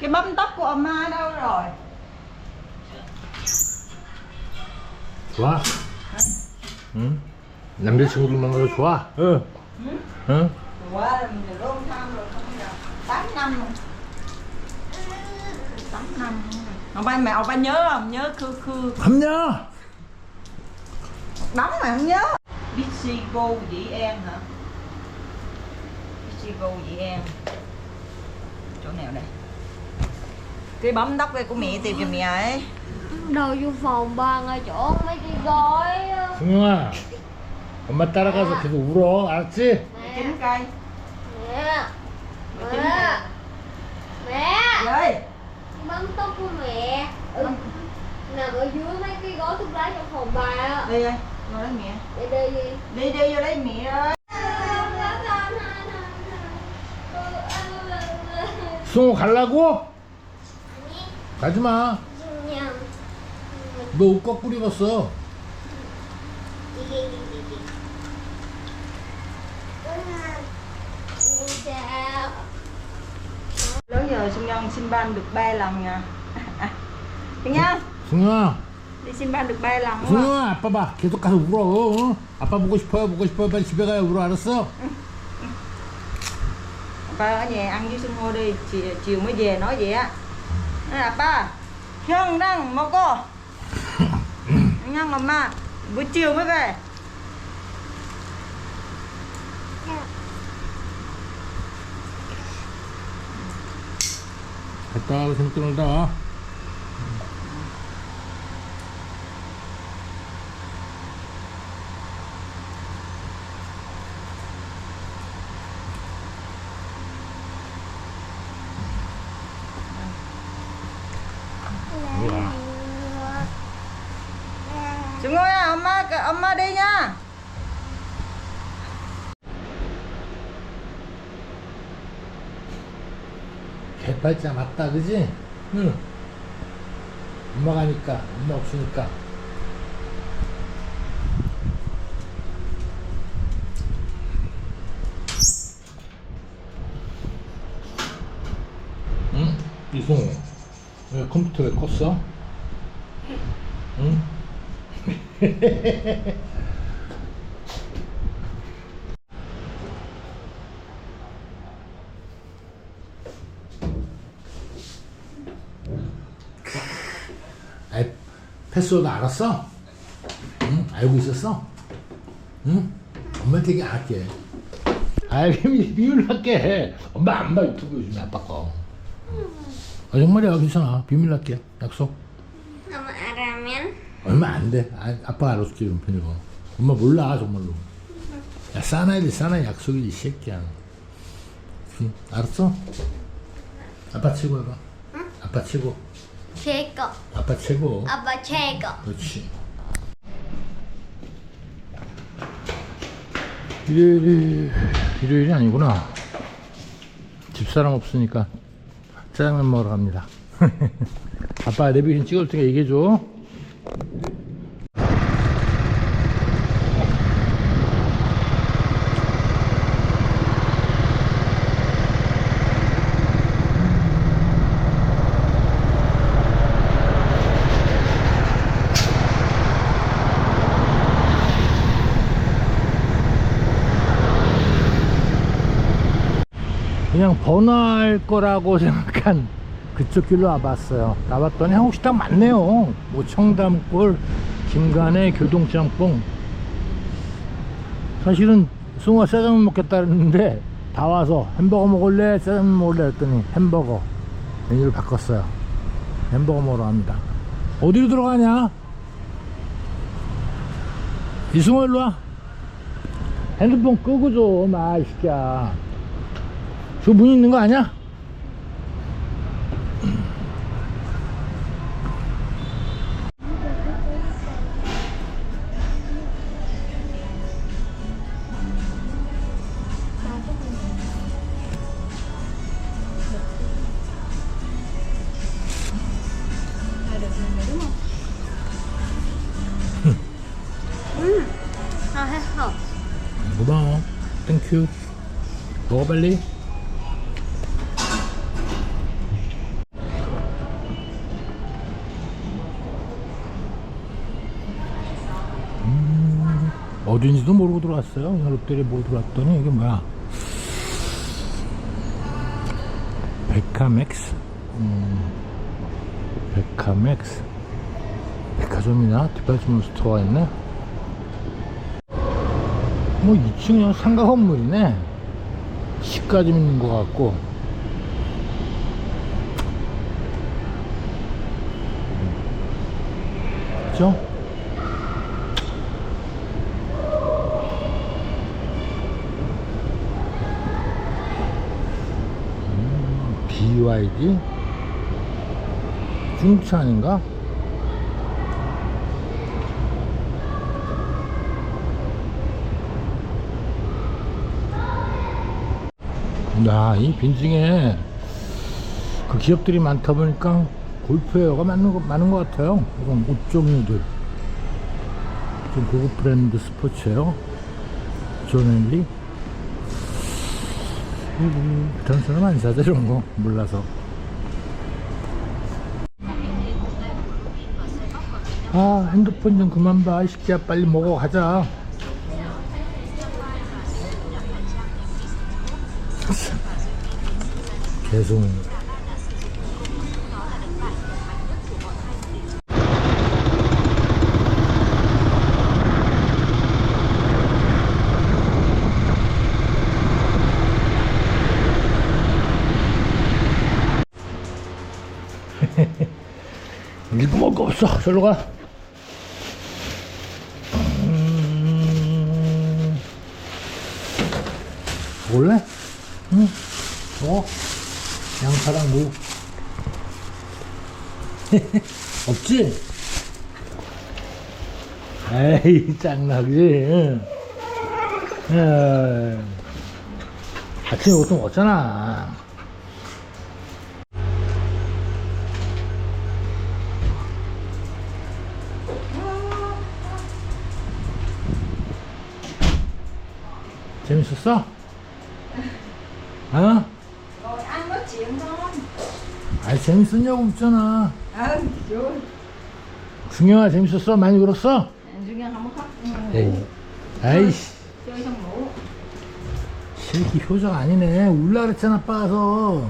cái bấm tóc của 엄마 đâu rồi 좋아? 응? 남자친구들 만나서 좋아? 응. 응? quá rồi mình luôn tham rồi không được tám năm rồi tám năm ông ba mẹ ông ba nhớ không nhớ khư khư 감냐? đóng mà không nhớ Bixi Go Dĩ An hả Bixi Go Dĩ An chỗ nào đây cái bấm tóc đây của mẹ tìm cho mẹ ấy Đầu vô phòng ba ngay chỗ mấy cái gói á. 승영아 엄마 따라가서 계속 울어 알았지? chín cây Mẹ chín Mẹ cây Mẹ ơi Bấm tóc của mẹ ừ. Nằm ở dưới mấy cái gói thuốc lá trong phòng bà á đi ơi vô lấy mẹ Để đi đi đi đi vô lấy mẹ ơi 승호 갈라고? 가지마 그냥 너 옷 거꾸로 입었어 Dạ lớn giờ Xuân Nhân xin ban được 3 lần nha Xuân Nhân 승영아 đi xin ban được 3 lần đúng không? 승영아 아빠 봐 계속 가서 울어 어? 아빠 보고 싶어요 보고 싶어요 빨리 집에 가요 울어 알았어? ba ở nhà ăn với Xuân Ngô đi chiều, chiều mới về nói vậy á à, ba Nhân đang một cô Nhân 엄마 buổi chiều mới về 갔다 와서 재밌게 놀다 뭐야 엄마 엄마 đi nha 개팔자 맞다 그지? 응 엄마 가 니까 엄마 없으니까 응? 이승우 왜 컴퓨터 왜 껐어? 응? 아이, 패스워드 알았어? 응? 알고 있었어? 응? 엄마한테 얘기 안 할게. 아이, 비밀, 비밀로 할게. 엄마 안 봐, 유튜브 요즘에 아빠 거. 아, 정말이야, 괜찮아. 비밀로 할게. 약속. 얼마 안 돼. 아, 아빠가 알아줄게, 좀 편이고. 엄마 몰라, 정말로. 야, 사나이들 사나이 약속이지, 이 새끼야. 응, 알았어? 아빠 최고 해봐. 아빠 최고. Cheko 아빠 최고. Apa cheko 그렇지. 일요일이 일요일이 아니구나. 집사람 없으니까 짜장면 먹으러 갑니다. 아빠 내비게이션 찍을 테니까 얘기해줘. 그냥 번화할 거라고 생각한 그쪽 길로 와봤어요. 나봤더니 한국 식당 많네요. 뭐 청담골, 김간의 교동짬뽕. 사실은 승우가 짜장면 먹겠다 그랬는데 다 와서 햄버거 먹을래? 짜장면 먹을래? 했더니 햄버거 메뉴를 바꿨어요. 햄버거 먹으러 갑니다. 어디로 들어가냐? 이승호 일로 와. 핸드폰 끄고 좀, 아, 이 새끼야. 저 문 있는 거 아니야? 고마워. 땡큐 먹어 빨리. 음, 어딘지도 모르고 들어왔어요. 그냥 롯데리아 보고 들어왔더니 이게 뭐야? 백화맥스? 음, 백화맥스. 백화점이나 디파트먼트 스토어가 있네? 뭐 2층 그냥 상가 건물이네. 시가 좀 있는 것 같고. 그죠? 음, BYD? 중국차 아닌가? 야, 이 빈증에 그 기업들이 많다 보니까 골프웨어가 많은 거, 많은 것 같아요. 이런 옷 종류들. 좀 고급 브랜드 스포츠웨어. 존앤리. 전수는 안 사죠, 이런 거. 몰라서. 아, 핸드폰 좀 그만 봐. 이 새끼야, 빨리 먹어. 가자. 계속. 일도 먹을 거 없어. 저리로 가. 음... 먹을래? 응. 먹어. 무. 없지? 에이, 짱나지? 아침에 보통 먹잖아. 재밌었어? 어? 아이 재밌었냐고 묻잖아 Ừ, vui. 승영아 재밌었어? 많이 울었어? Không có khóc. Ừ, 에이 아이씨 Chơi xong ngủ. 새끼 효정 아니네 울라 그랬잖아 빠서 thôi.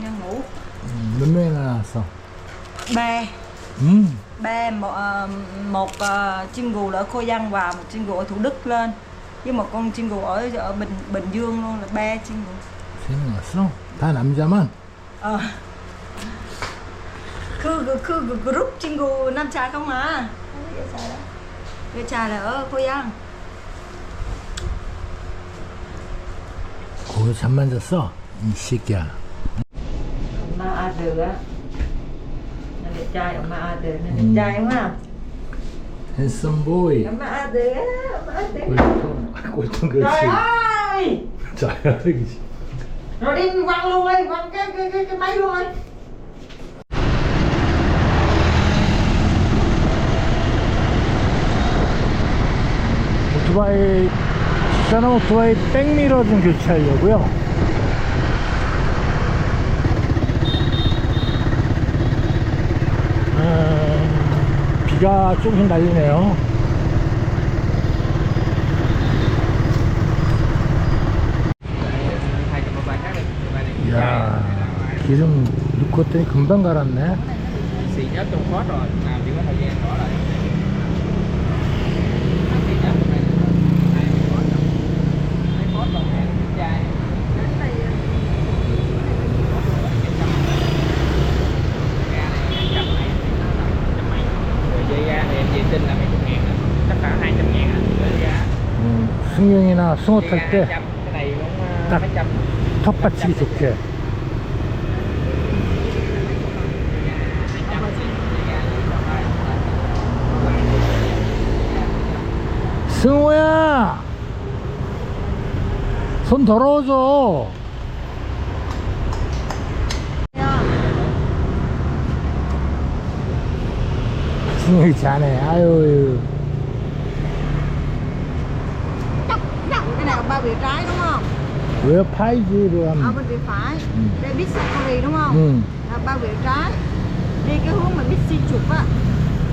Ngân ngủ. 음, 몇 명이나 나왔어? Ba. 음 Ba một, ờ, một ờ, chim gù ở Khô Văn và một chim gù ở Thủ Đức lên. Với một con chim gù ở, ở Bình Bình Dương luôn là ba chim gù. 세명 왔어? 다 남자만? Ờ. Cứ, cứ, cứ, cứ group chim gù nam trai không à. Không biết gái trai đó. Gái trai là ở Khô Văn. 거기서 잠만 잤어? 이 새끼야 Ma A Từ á. Nó đẹp trai, ông Ma A Từ nó đẹp Ừ. trai đúng không? 핸섬 보이 Ông Ma A Từ á, ông Ma A Từ. 꼴통 꼴통 Trời 그렇지 ơi! 자야 그지 Rồi đi quăng luôn đi, quăng cái cái cái, cái máy luôn đi. 오토바이 비싼 오토바이 백미러 좀 교체하려고요 아, 비가 조금씩 날리네요 이야 기름 넣고 했더니 금방 갈았네 xì nhất trong rồi làm chỉ có thời gian 음, 승용이나 승호 dây ga 탈때 200, cái này cũng uh, Đặt. mấy trăm 텃밭치기 좋게 승호야 손 더러워져 승호이 자네 아유 Cái này ba bìa trái đúng không? 왜 파이지를 Ở 하면 bên bìa phải. Ừ. Đây Bixi Curry đúng không? 응 Là ba bìa trái. Đi cái hướng mà Bixi chụp á.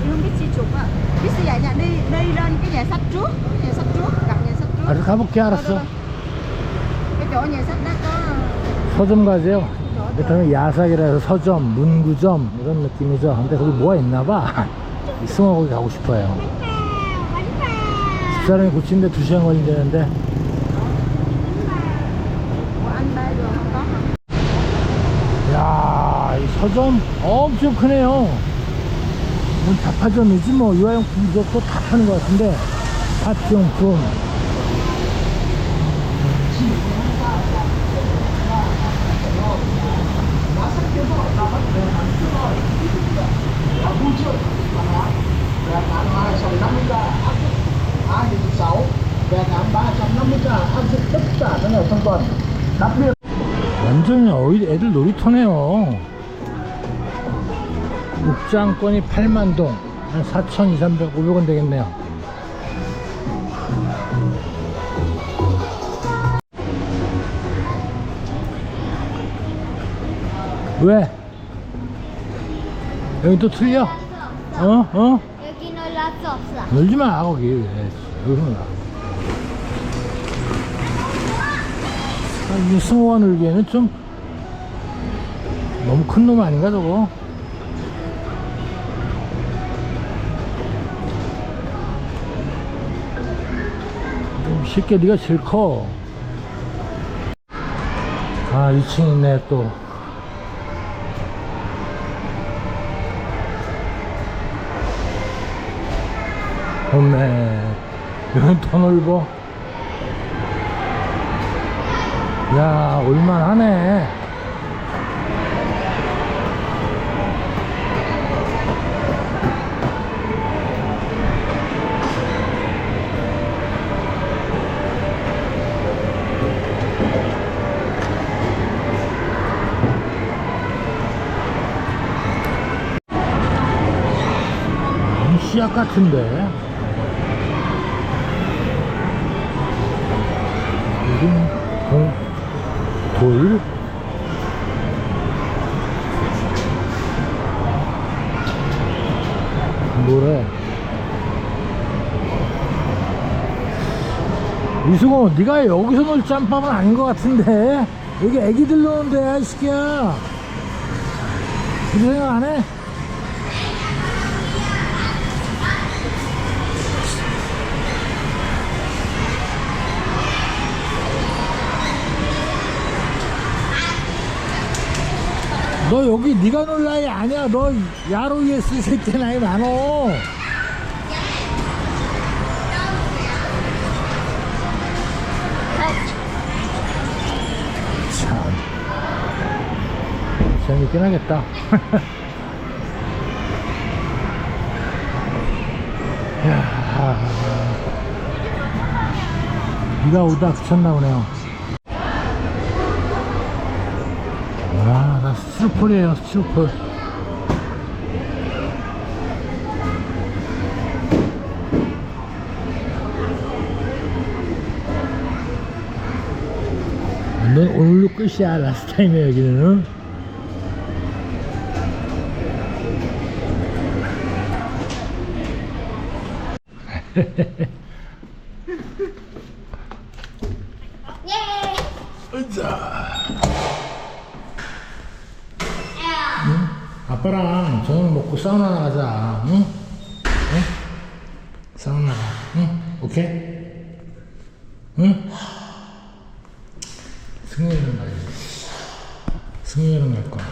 Không biết gì chụp ạ biết gì nhà đi đi lên cái nhà sách trước nhà sách trước gặp nhà sách trước 알았어 가볼게 알았어 cái chỗ nhà sách đó có 서점 가세요 일단은 야삭이라서 서점 문구점 이런 느낌이죠 근데 거기 뭐가 있나봐 있으면 거기 가고 싶어요 집사람이 고치는데 2시간 걸린다는데 야, 이 서점 엄청 크네요. 뭐 잡화점이지 뭐 유아용품 이것도 다 파는 것 같은데 파티용품. Về hạn 250k áp dụng 2.6 Về hạn 350k áp dụng tất cả các ngày trong tuần Đặc biệt 완전히 어이 애들 놀이터네요. 입장권이 8만 동, 한 4,200, 500원 되겠네요. 왜? 여기 또 틀려? 어? 어? 여기 놀랄 수 없어. 놀지 마, 거기. 왜. 여기서 놀아. 아, 이 승호가 놀기에는 좀 너무 큰 놈 아닌가, 저거? 쉽게 네가 커. 아, 2층 있네, 또. 좋네. 여긴 더 넓어. 야, 올만하네. 음, 씨앗 같은데. 여긴 공, 돌. 뭐래? 이승호, 네가 여기서 놀 짬밥은 아닌 것 같은데? 여기 애기들 노는 데야, 이 새끼야. 그 생각 안 해? 너 여기 네가 놀 나이 아니야. 너 야로 예스 새끼 나이 많어. 참 재밌긴 하겠다. 야, 비가 오다 그쳤나 보네요. 스티로폴이에요, 스티로폴. 넌 오늘로 끝이야, 라스트 타임이야, 여기는. 예. 아빠랑 저녁 먹고 사우나 나 가자, 응? 응? 사우나 나가, 응? 오케이? 응? 승현이랑 가야지. 승현이랑 갈 거야.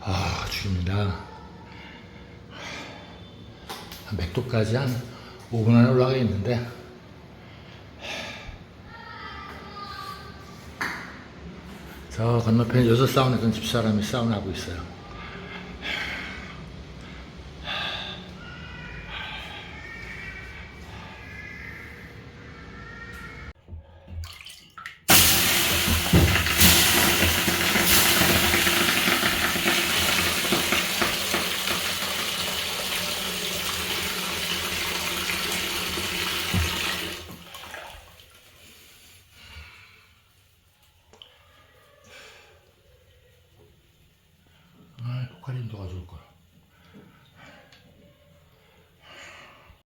아, 죽입니다. 한 맥도까지 한 5분 안에 올라가 있는데, 저 건너편에 여섯 사우나 있던 집사람이 사우나 하고 있어요.